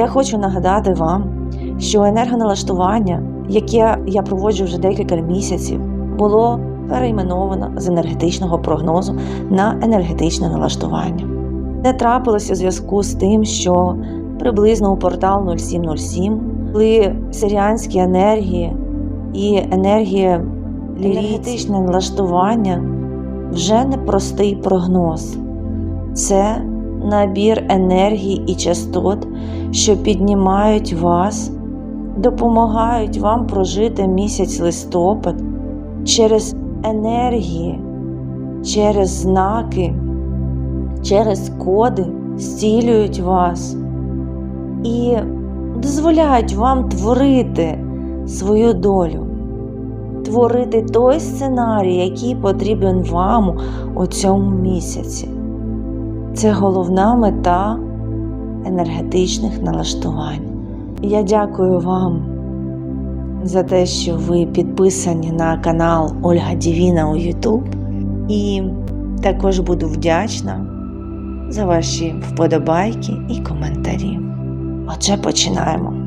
Я хочу нагадати вам, що енергоналаштування, яке я проводжу вже декілька місяців, було перейменовано з енергетичного прогнозу на енергетичне налаштування. Це трапилося у зв'язку з тим, що приблизно у портал 0707 коли сиріанські енергії і енергія ліричне налаштування вже не простий прогноз. Це набір енергій і частот, що піднімають вас, допомагають вам прожити місяць листопад через енергії, через знаки, через коди зцілюють вас і дозволяють вам творити свою долю, творити той сценарій, який потрібен вам у цьому місяці. Це головна мета енергетичних налаштувань. Я дякую вам за те, що ви підписані на канал Ольга Дівіна у YouTube. І також буду вдячна за ваші вподобайки і коментарі. Отже, починаємо.